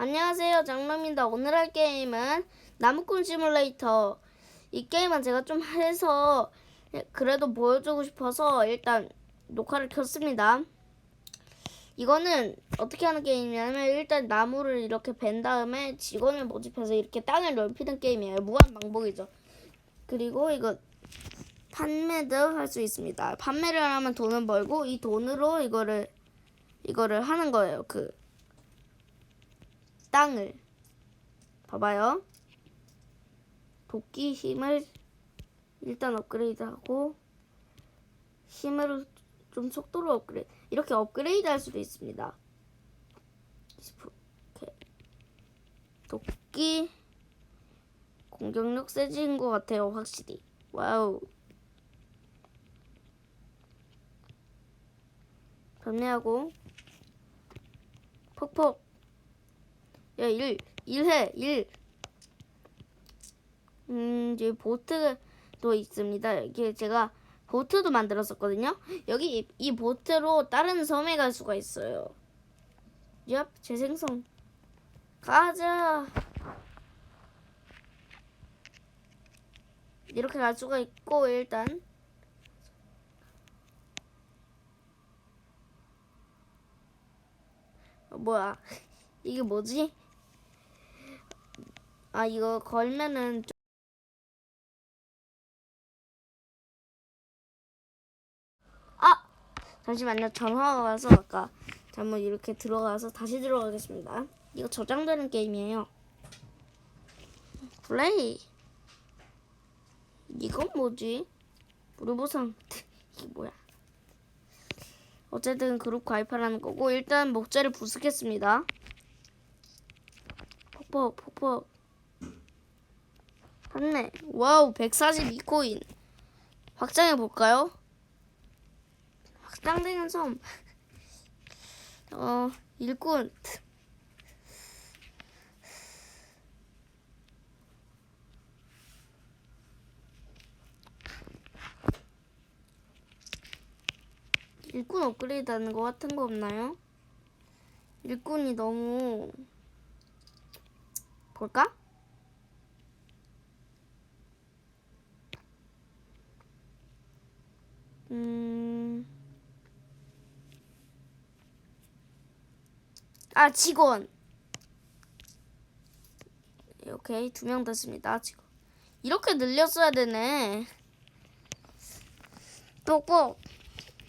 안녕하세요, 장로입니다. 오늘 할 게임은 나무꾼 시뮬레이터. 이 게임은 제가 좀 해서 그래도 보여주고 싶어서 일단 녹화를 켰습니다. 이거는 어떻게 하는 게임이냐면 일단 나무를 이렇게 벤 다음에 직원을 모집해서 이렇게 땅을 넓히는 게임이에요. 무한 반복이죠. 그리고 이거 판매도 할 수 있습니다. 판매를 하면 돈을 벌고 이 돈으로 이거를 이거를 하는 거예요. 그 땅을 봐봐요. 도끼 힘을 일단 업그레이드하고 힘을 좀 속도로 업그레이드 이렇게 업그레이드 할 수도 있습니다. 20% 이렇게. 도끼 공격력 세진 것 같아요 확실히 와우 판매하고 폭폭 야, 일, 일해, 일. 음, 이제 보트도 있습니다. 이게 제가 보트도 만들었었거든요. 여기 이, 이 보트로 다른 섬에 갈 수가 있어요. 얍, 재생성. 가자. 이렇게 갈 수가 있고, 일단. 어, 뭐야. 이게 뭐지? 아 이거 걸면은 좀... 아! 잠시만요. 전화가 와서 아까 잘못 이렇게 들어가서 다시 들어가겠습니다. 이거 저장되는 게임이에요. 플레이! 이건 뭐지? 무료 보상. 이게 뭐야? 어쨌든 그룹 가입하라는 거고 일단 목재를 부수겠습니다. 폭폭 폭폭 맞네. 와우, 142코인. 확장해 볼까요? 확장되는 섬. 어, 일꾼. 일꾼 업그레이드 하는 거 같은 거 없나요? 일꾼이 너무 볼까? 음. 아, 직원. 오케이, 두 명 됐습니다, 직원. 이렇게 늘렸어야 되네. 뽁뽁.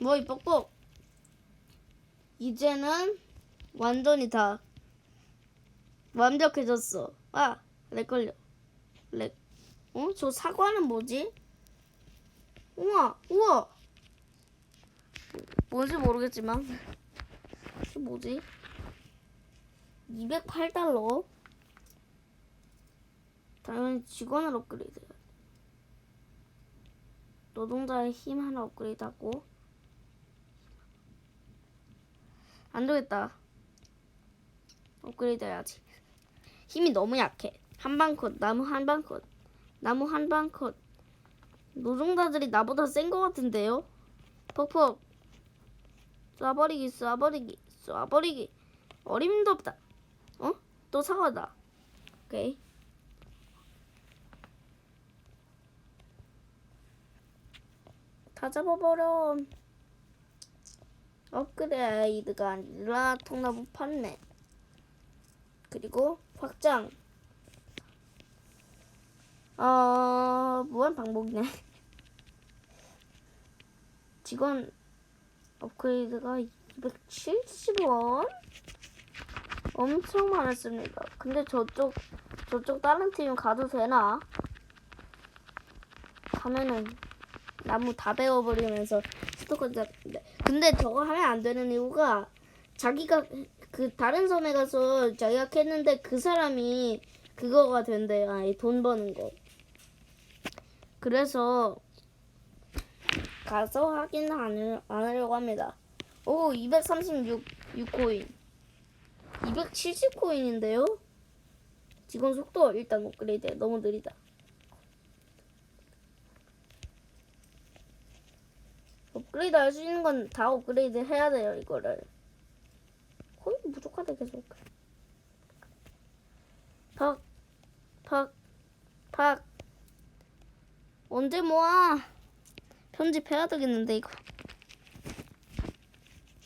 뭐이 뽁뽁. 이제는 완전히 다 완벽해졌어. 아, 렉 걸려. 렉. 어? 저 사과는 뭐지? 우와, 우와. 뭔지 모르겠지만 이게 뭐지? 208달러? 당연히 직원을 업그레이드. 노동자의 힘 하나 업그레이드 하고 안 되겠다. 업그레이드 해야지. 힘이 너무 약해. 한방컷, 나무 한방컷, 나무 한방컷. 노동자들이 나보다 센 것 같은데요? 퍽퍽. 쏴버리기 쏴버리기 쏴버리기 어림도 없다 어? 또 사과다. 오케이. 다 잡아버려 업그레이드가 아니라 통나무 판매. 그리고 확장. 어 무한 방법이네. 직원 업그레이드가 270원? 엄청 많았습니다. 근데 저쪽, 저쪽 다른 팀 가도 되나? 가면은 나무 다 베어버리면서 스토커 잡는데. 근데 저거 하면 안 되는 이유가 자기가 그 다른 섬에 가서 자기가 캤는데 그 사람이 그거가 된대요. 아니, 돈 버는 거. 그래서 가서 확인 하려고 합니다. 오, 236 6코인. 270코인인데요? 직원 속도 일단 업그레이드 해. 너무 느리다. 업그레이드 할 수 있는 건 다 업그레이드 해야 돼요, 이거를. 거의 부족하다, 계속. 팍, 팍, 팍. 언제 모아? 편집해야 되겠는데 이거.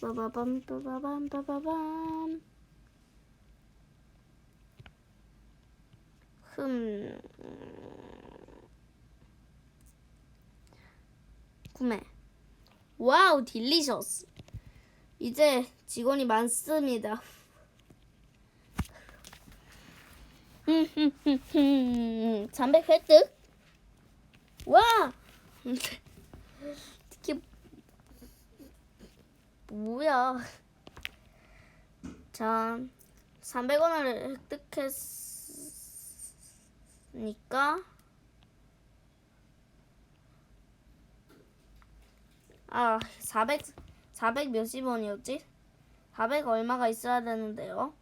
빠바밤 빠바밤 빠바밤. 흠. 구매. 와우, 딜리셔스. 이제 직원이 많습니다. 300 획득? 와! 특히 뭐야? 자, 300원을 획득했으 니까 아, 400 400 몇십 원이었지? 400 얼마가 있어야 되는데요.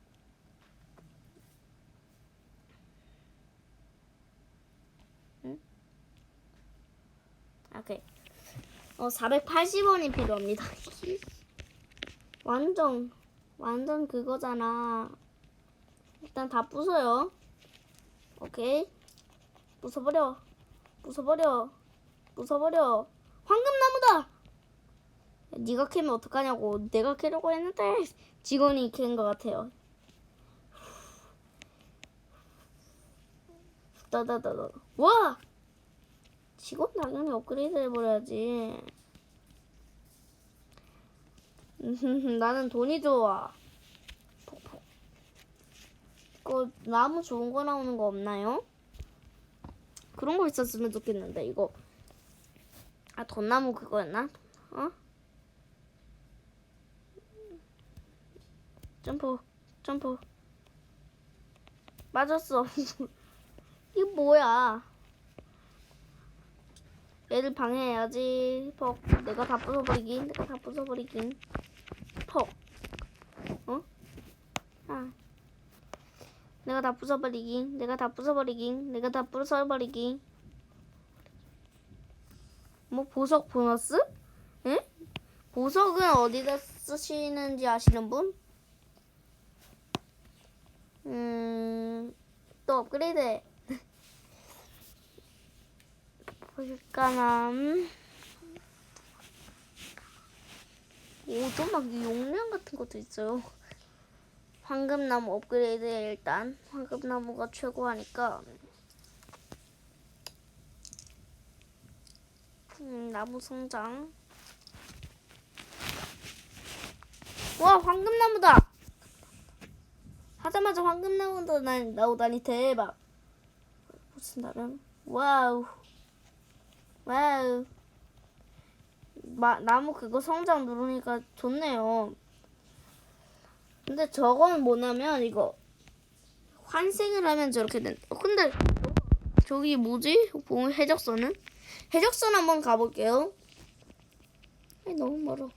오케이. 어, 480원이 필요합니다. 완전, 완전 그거잖아. 일단 다 부숴요. 오케이. 부숴버려. 부숴버려. 부숴버려. 황금나무다! 네가 캐면 어떡하냐고. 내가 캐려고 했는데 직원이 캔 것 같아요. 따다다다. 와! 직원 당연히 업그레이드 해버려야지. 나는 돈이 좋아. 폭폭. 이거 나무 좋은 거 나오는 거 없나요? 그런 거 있었으면 좋겠는데 이거. 아 돈나무 그거였나? 어? 점프 점프. 맞았어. 이게 뭐야? 얘를 방해해야지. 퍽. 내가 다 부숴버리긴. 내가 다 부숴버리긴. 퍽. 어? 아. 내가 다 부숴버리긴. 내가 다 부숴버리긴. 내가 다 부숴버리긴. 뭐 보석 보너스? 응? 보석은 어디다 쓰시는지 아시는 분? 음, 또 업그레이드. 볼까나. 오좀 막 용량 같은 것도 있어요. 황금나무 업그레이드 일단 황금나무가 최고하니까. 음, 나무 성장. 와 황금나무다. 하자마자 황금나무도 난 나오다니 대박. 무슨 나름 와우. 와우. 마, 나무 그거 성장 누르니까 좋네요. 근데 저건 뭐냐면 이거 환생을 하면 저렇게 된. 어, 근데 저기 뭐지? 보면 해적선은? 해적선 한번 가볼게요. 아니, 너무 멀어.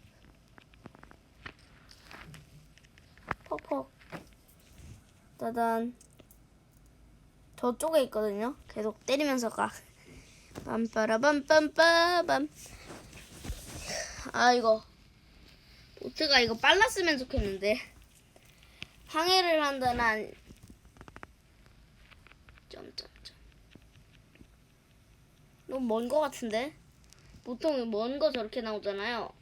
퍽퍽. 짜잔. 저쪽에 있거든요. 계속 때리면서 가. 빰빠라빰빰빠밤. 아 이거 보트가 이거 빨랐으면 좋겠는데 항해를 한다는 한... 점점점 너무 먼 거 같은데 보통 먼 거 저렇게 나오잖아요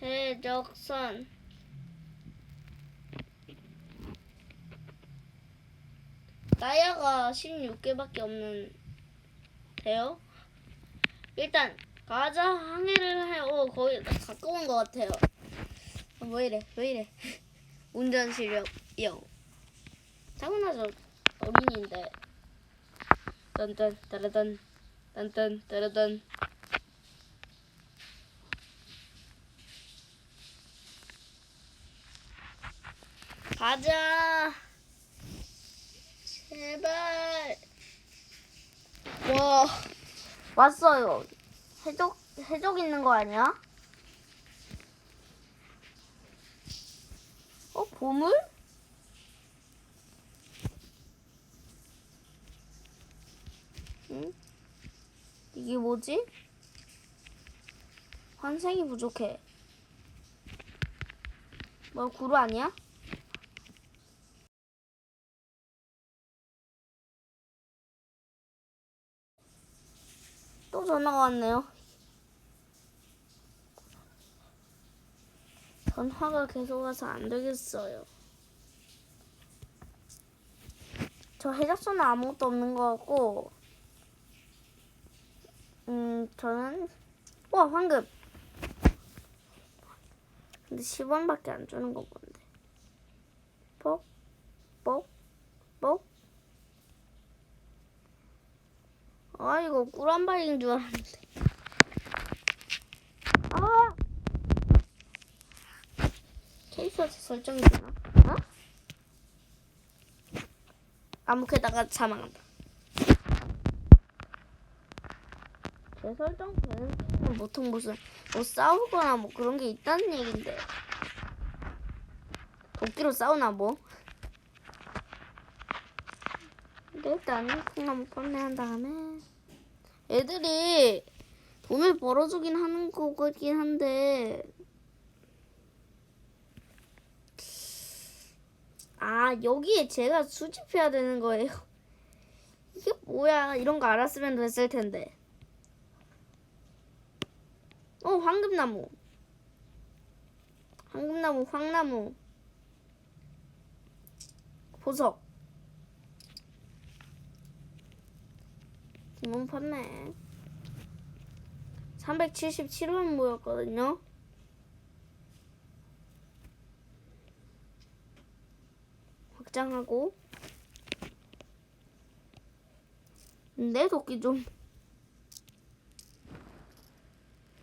해적선 다이아가 16개밖에 없는 돼요? 일단 가자 항해를 해요. 어, 거의 다 가까운 것 같아요. 어, 왜 이래? 왜 이래? 운전 실력 0. 당연하죠. 어린이인데. 딴딴 따라단 딴딴 따라단 가자. 제발. 와 왔어요. 해적 해적 있는 거 아니야? 어? 보물? 응? 이게 뭐지? 환생이 부족해. 뭐 구루 아니야? 또 전화가 왔네요. 전 화가 계속 와서 안 되겠어요. 저 해적선은 아무것도 없는 것 같고, 음, 저는, 와, 황금! 근데 10원밖에 안 주는 거 본데. 뽁, 뽁, 뽁. 아, 이거 꿀한 발인 줄 알았는데. 아! 캐릭터 설정이 되나? 어? 아무게다가 자망한다. 재설정 되는 게임은 보통 무슨 뭐 싸우거나 뭐 그런 게 있다는 얘긴데. 도끼로 싸우나 뭐? 근데 일단은 콩나물 판매한 다음에 애들이 돈을 벌어주긴 하는 거긴 한데 아 여기에 제가 수집해야 되는 거예요. 이게 뭐야? 이런 거 알았으면 됐을 텐데. 어 황금나무. 황금나무, 황나무. 보석. 기본 판매. 377원 모였거든요. 확장하고. 내 도끼 좀.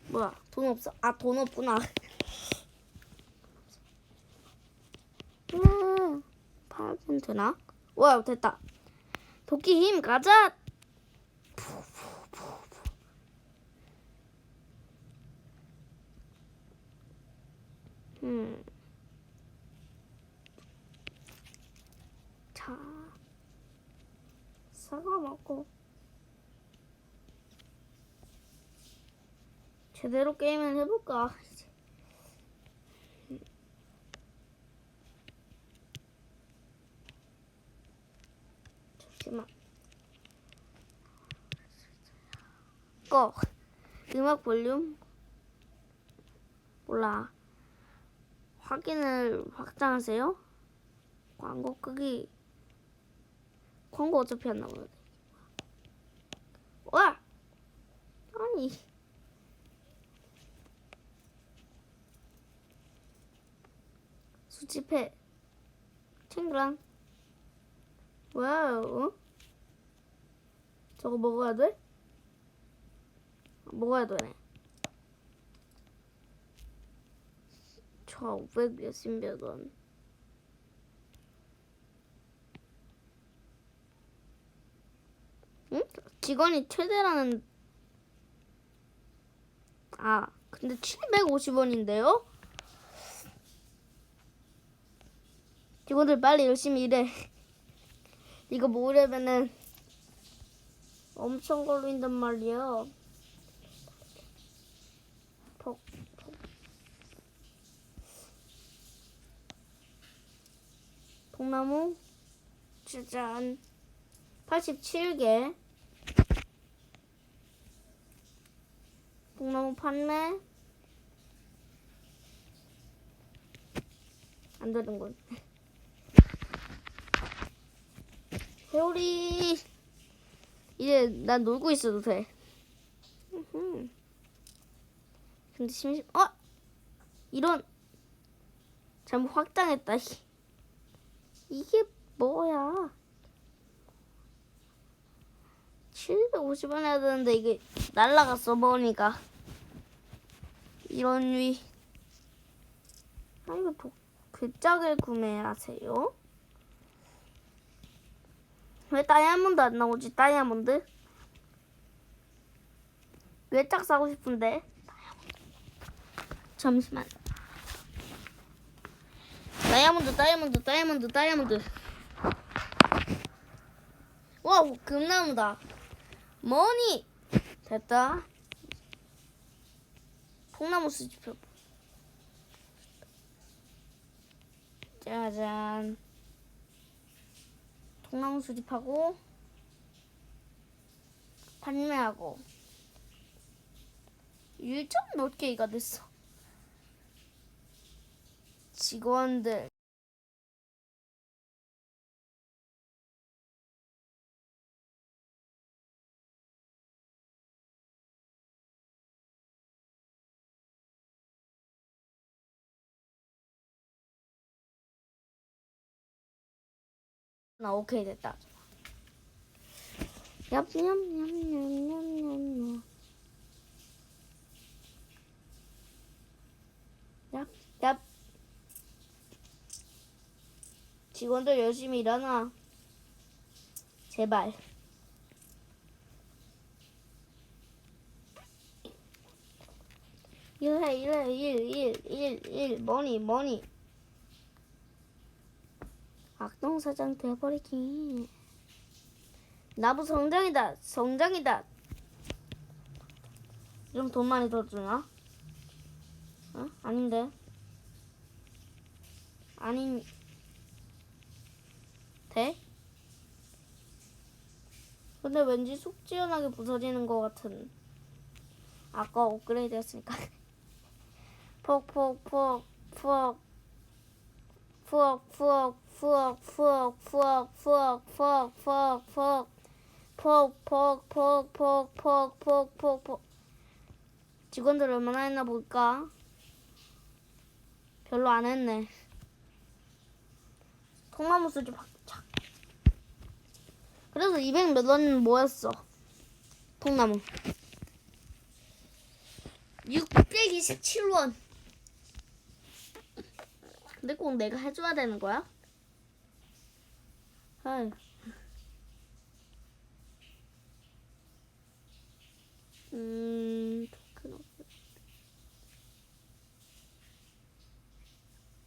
뭐야, 돈 없어? 아, 돈 없구나. 음, 팔면 되나? 와, 됐다. 도끼 힘 가자! 음. 자, 사과 먹고 제대로 게임을 해볼까? 잠시만. 꺼. 음악 볼륨 몰라. 확인을 확장하세요. 광고 끄기. 광고 어차피 안 나오는데. 와! 아니. 수집해. 챙그랑. 와우. 저거 먹어야 돼? 먹어야 되네. 저 500 몇십 원. 응? 직원이 최대라는 아 근데 750원인데요? 직원들 빨리 열심히 일해. 이거 모으려면은 엄청 걸린단 말이야. 퍽, 퍽. 통나무 짜잔 87개 통나무 판매 안 되는군 회오리 이제 난 놀고 있어도 돼. 근데 심심 어? 이런. 잘못 확장했다 이게 뭐야? 750원 해야 되는데 이게 날라갔어 머니가 이런 위. 아 이거 도, 괴짝을 구매하세요? 왜 다이아몬드 안 나오지? 다이아몬드? 괴짝 사고 싶은데. 잠시만. 다이아몬드, 다이아몬드, 다이아몬드, 다이아몬드. 와우, 금나무다. 머니! 됐다. 통나무 수집해. 짜잔. 통나무 수집하고, 판매하고. 1점 몇 개가 됐어. 직원들. 나 오케이 됐다. 얍냠냠냠냠냠. 얍, 얍. 직원들 열심히 일하나. 제발. 일해, 일해, 일, 일, 일, 일, 머니, 머니. 악동사장 돼버리기. 나부 성장이다, 성장이다. 좀 돈 많이 더 주나? 어? 아닌데. 아닌. 돼? 근데 왠지 속지연하게 부서지는 것 같은. 아까 업그레이드 했으니까. 폭 폭폭 푹 푸억 푸억 푸억 푸억 푸억 푸억 푸억 푸억 푸억 퍽퍽퍽퍽퍽퍽퍽퍽 직원들 얼마나 했나 볼까? 별로 안 했네. 통나무 수지 박착. 그래서 200 몇원 모였어. 통나무. 627원. 근데 꼭 내가 해줘야 되는 거야? 아유. 음, 토큰 없어.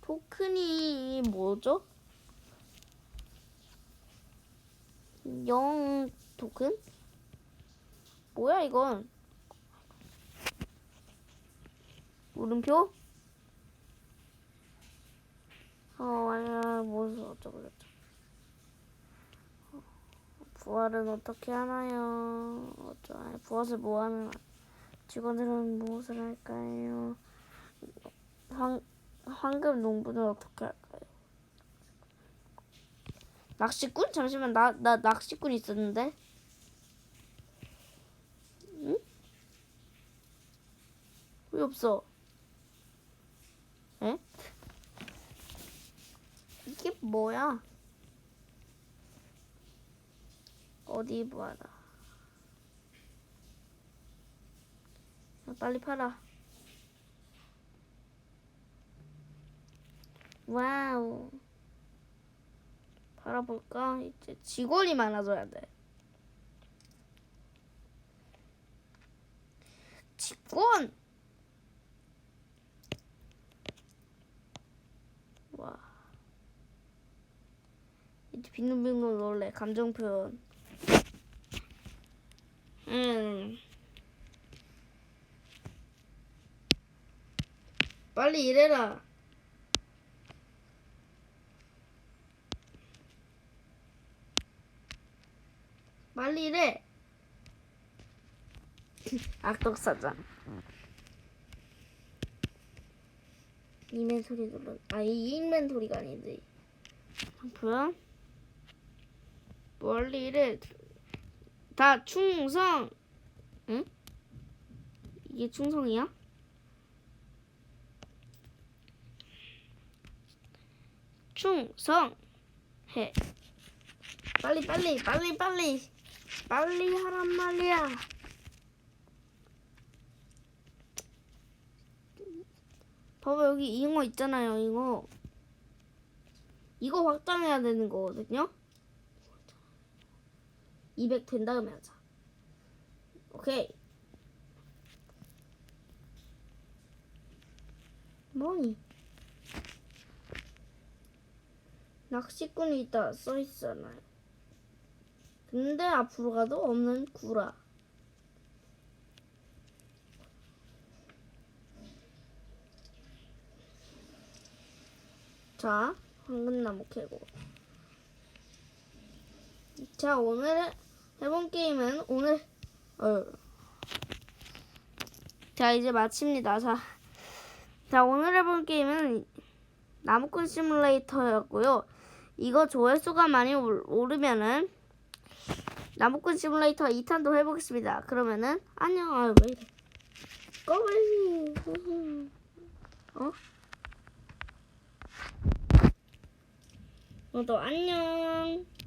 토큰이 뭐죠? 영 토큰? 뭐야 이건? 물음표? 어, 아야, 무슨 어쩌고 저쩌고. 어, 부활은 어떻게 하나요? 어쩌, 아니, 부활을 뭐 하는, 직원들은 무엇을 할까요? 황, 황금 농부는 어떻게 할까요? 낚시꾼? 잠시만, 나, 나 낚시꾼 있었는데? 응? 왜 없어? 에? 이게 뭐야? 어디 봐라. 야, 빨리 팔아. 와우. 팔아볼까? 이제 직원이 많아져야 돼. 직원! 와. 이제 빙글빙글 놀래 감정 표현. 음. 빨리 일해라. 빨리 일해. 악덕사장. 이멘토리 눌러. 아, 이 인벤토리가 아니지. 뭐야? 원리를 다 충성. 응? 이게 충성이야? 충성해. 빨리 빨리 빨리 빨리 빨리 하란 말이야. 봐봐 여기 잉어 있잖아요 잉어. 이거 확장해야 되는 거거든요. 200 된 다음에 하자. 오케이. 뭐니? 낚시꾼이 있다 써 있잖아요. 근데 앞으로 가도 없는 구라. 자, 황금나무 캐고. 자, 오늘 해본 게임은 오늘 어, 자 이제 마칩니다. 자, 자 오늘 해볼 게임은 나무꾼 시뮬레이터였고요. 이거 조회수가 많이 올- 오르면은 나무꾼 시뮬레이터 2탄도 해보겠습니다. 그러면은 안녕. 아유 왜 이래? 꺼버리. 어? 너도 안녕.